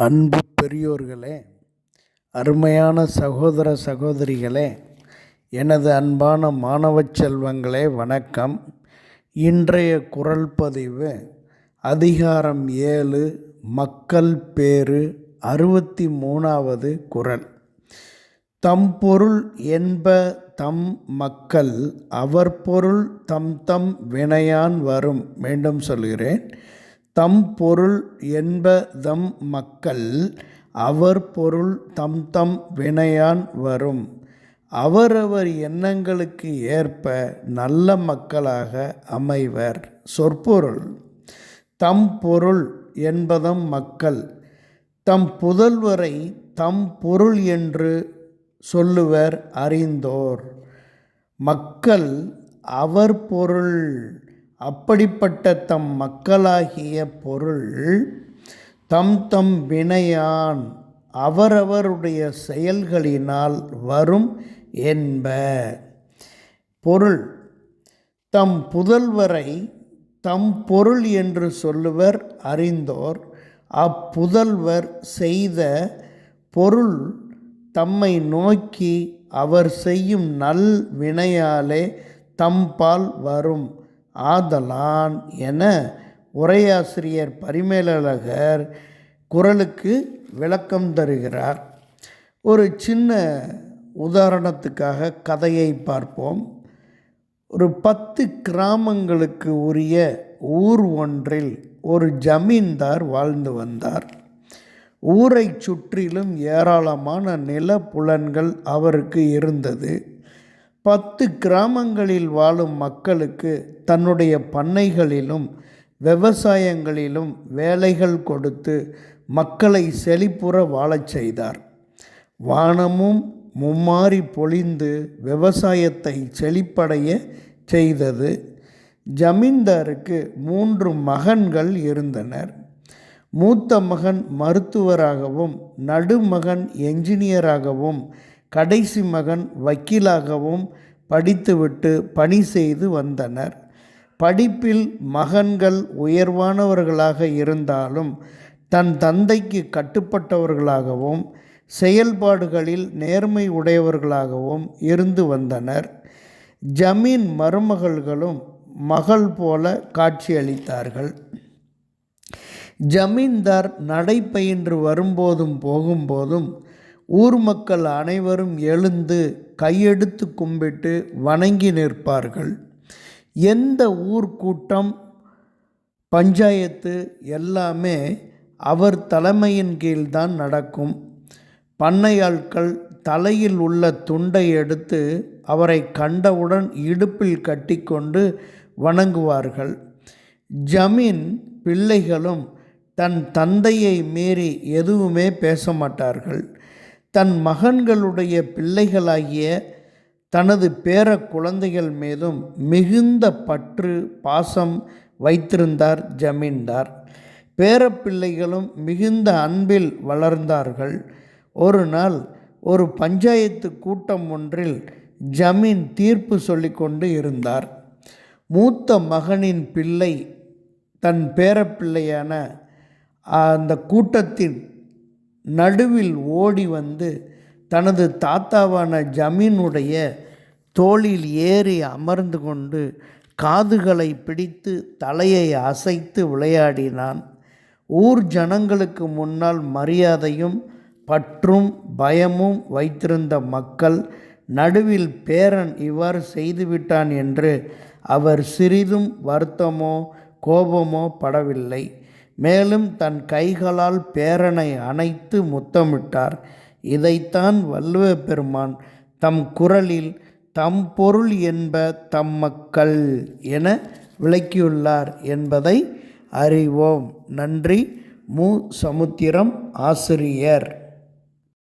அன்பு பெரியோர்களே அருமையான சகோதர சகோதரிகளே எனது அன்பான மாணவச் செல்வங்களே வணக்கம். இன்றைய குரல் பதிவு அதிகாரம் ஏழு மக்கள் பேறு அறுபத்தி மூணாவது குரல். தம் பொருள் என்ப தம் மக்கள் அவர் பொருள் தம் தம் வினையான் வரும் மீண்டும் சொல்கிறேன். தம் பொருள் என்பதம் மக்கள் அவர் பொருள் தம் தம் வினையான் வரும். அவரவர் எண்ணங்களுக்கு ஏற்ப நல்ல மக்களாக அமைவர். சொற்பொருள் தம் பொருள் என்பதம் மக்கள் தம் புதல்வரை தம் பொருள் என்று சொல்லுவர் அறிந்தோர். மக்கள் அவர் பொருள் அப்படிப்பட்ட தம் மக்களாகிய பொருள் தம் தம் வினையான் அவரவருடைய செயல்களினால் வரும் என்ப. பொருள் தம் புதல்வரை தம் பொருள் என்று சொல்லுவர் அறிந்தோர். அப்புதல்வர் செய்த பொருள் தம்மை நோக்கி அவர் செய்யும் நல் வினையாலே தம்பால் வரும். ஆதலான் என உரையாசிரியர் பரிமேலழகர் குரலுக்கு விளக்கம் தருகிறார். ஒரு சின்ன உதாரணத்துக்காக கதையை பார்ப்போம். ஒரு பத்து கிராமங்களுக்கு உரிய ஊர் ஒன்றில் ஒரு ஜமீன்தார் வாழ்ந்து வந்தார். ஊரை சுற்றிலும் ஏராளமான நிலப்புலன்கள் அவருக்கு இருந்தது. பத்து கிராமங்களில் வாழும் மக்களுக்கு தன்னுடைய பண்ணைகளிலும் விவசாயங்களிலும் வேலைகள் கொடுத்து மக்களை செழிப்புற வாழச் செய்தார். வானமும் மும்மாறி பொழிந்து விவசாயத்தை செழிப்படைய செய்தது. ஜமீன்தாருக்கு மூன்று மகன்கள் இருந்தனர். மூத்த மகன் மருத்துவராகவும் நடுமகன் என்ஜினியராகவும் கடைசி மகன் வக்கீலாகவும் படித்துவிட்டு பணி செய்து வந்தனர். படிப்பில் மகன்கள் உயர்வானவர்களாக இருந்தாலும் தன் தந்தைக்கு கட்டுப்பட்டவர்களாகவும் செயல்பாடுகளில் நேர்மை உடையவர்களாகவும் இருந்து வந்தனர். ஜமீன் மருமகள்களும் மகள் போல காட்சியளித்தார்கள். ஜமீன்தார் நடைபயின்று வரும்போதும் போகும்போதும் ஊர் மக்கள் அனைவரும் எழுந்து கையெடுத்து கும்பிட்டு வணங்கி நிற்பார்கள். எந்த ஊர் கூட்டம் பஞ்சாயத்து எல்லாமே அவர் தலைமையின் கீழ்தான் நடக்கும். பண்ணையாட்கள் தலையில் உள்ள துண்டை எடுத்து அவரை கண்டவுடன் இடுப்பில் கட்டிக்கொண்டு வணங்குவார்கள். ஜமீன் பிள்ளைகளும் தன் தந்தையை மீறி எதுவுமே பேச மாட்டார்கள். தன் மகன்களுடைய பிள்ளைகளாகிய தனது பேர குழந்தைகள் மீதும் மிகுந்த பற்று பாசம் வைத்திருந்தார் ஜமீன்தார். பேரப்பிள்ளைகளும் மிகுந்த அன்பில் வளர்ந்தார்கள். ஒரு நாள் ஒரு பஞ்சாயத்து கூட்டம் ஒன்றில் ஜமீன் தீர்ப்பு சொல்லிக்கொண்டு இருந்தார். மூத்த மகனின் பிள்ளை தன் பேரப்பிள்ளையான அந்த கூட்டத்தின் நடுவில் ஓடி வந்து தனது தாத்தாவான ஜமீனுடைய தோளில் ஏறி அமர்ந்து கொண்டு காதுகளை பிடித்து தலையை அசைத்து விளையாடினான். ஊர் ஜனங்களுக்கு முன்னால் மரியாதையும் பற்றும் பயமும் வைத்திருந்த மக்கள் நடுவில் பேரன் இவ்வாறு செய்துவிட்டான் என்று அவர் சிறிதும் வருத்தமோ கோபமோ படவில்லை. மேலும் தன் கைகளால் பேரனை அணைத்து முத்தமிட்டார். இதைத்தான் வல்லுவ பெருமான் தம் குரலில் தம் பொருள் என்ப தம் மக்கள் என விளக்கியுள்ளார் என்பதை அறிவோம். நன்றி. மு. சமுத்திரம் ஆசிரியர்.